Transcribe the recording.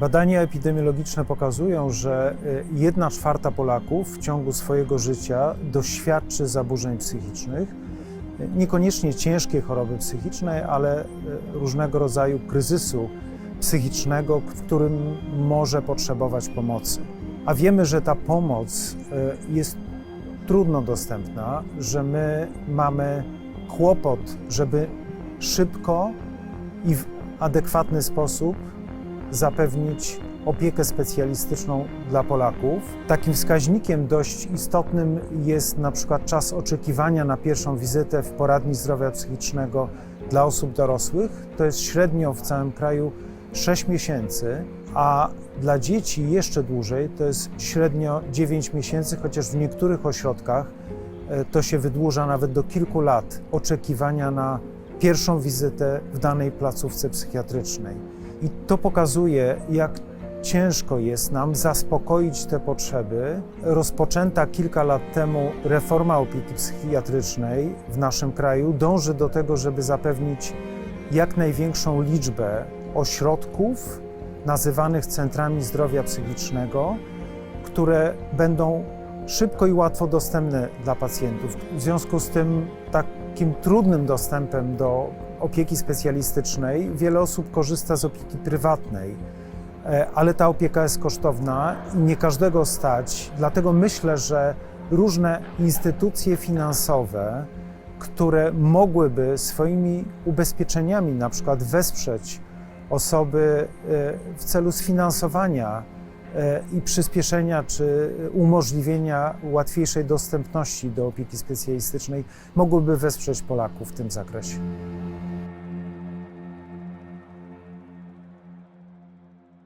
Badania epidemiologiczne pokazują, że y, jedna czwarta Polaków w ciągu swojego życia doświadczy zaburzeń psychicznych. Y, Niekoniecznie ciężkiej choroby psychicznej, ale y, różnego rodzaju kryzysu psychicznego, w którym może potrzebować pomocy. A wiemy, że ta pomoc y, jest trudno dostępna, że my mamy kłopot, żeby szybko i w adekwatny sposób zapewnić opiekę specjalistyczną dla Polaków. Takim wskaźnikiem dość istotnym jest na przykład czas oczekiwania na pierwszą wizytę w poradni zdrowia psychicznego dla osób dorosłych. To jest średnio w całym kraju 6 miesięcy, a dla dzieci jeszcze dłużej to jest średnio 9 miesięcy, chociaż w niektórych ośrodkach e, to się wydłuża nawet do kilku lat oczekiwania na pierwszą wizytę w danej placówce psychiatrycznej. I to pokazuje, jak ciężko jest nam zaspokoić te potrzeby. Rozpoczęta kilka lat temu reforma opieki psychiatrycznej w naszym kraju dąży do tego, żeby zapewnić jak największą liczbę ośrodków nazywanych centrami zdrowia psychicznego, które będą szybko i łatwo dostępne dla pacjentów. W związku z tym takim trudnym dostępem do opieki specjalistycznej wiele osób korzysta z opieki prywatnej, E, ale ta opieka jest kosztowna i nie każdego stać. Dlatego myślę, że różne instytucje finansowe, które mogłyby swoimi ubezpieczeniami na przykład wesprzeć osoby e, w celu sfinansowania i przyspieszenia czy umożliwienia łatwiejszej dostępności do opieki specjalistycznej, mogłyby wesprzeć Polaków w tym zakresie.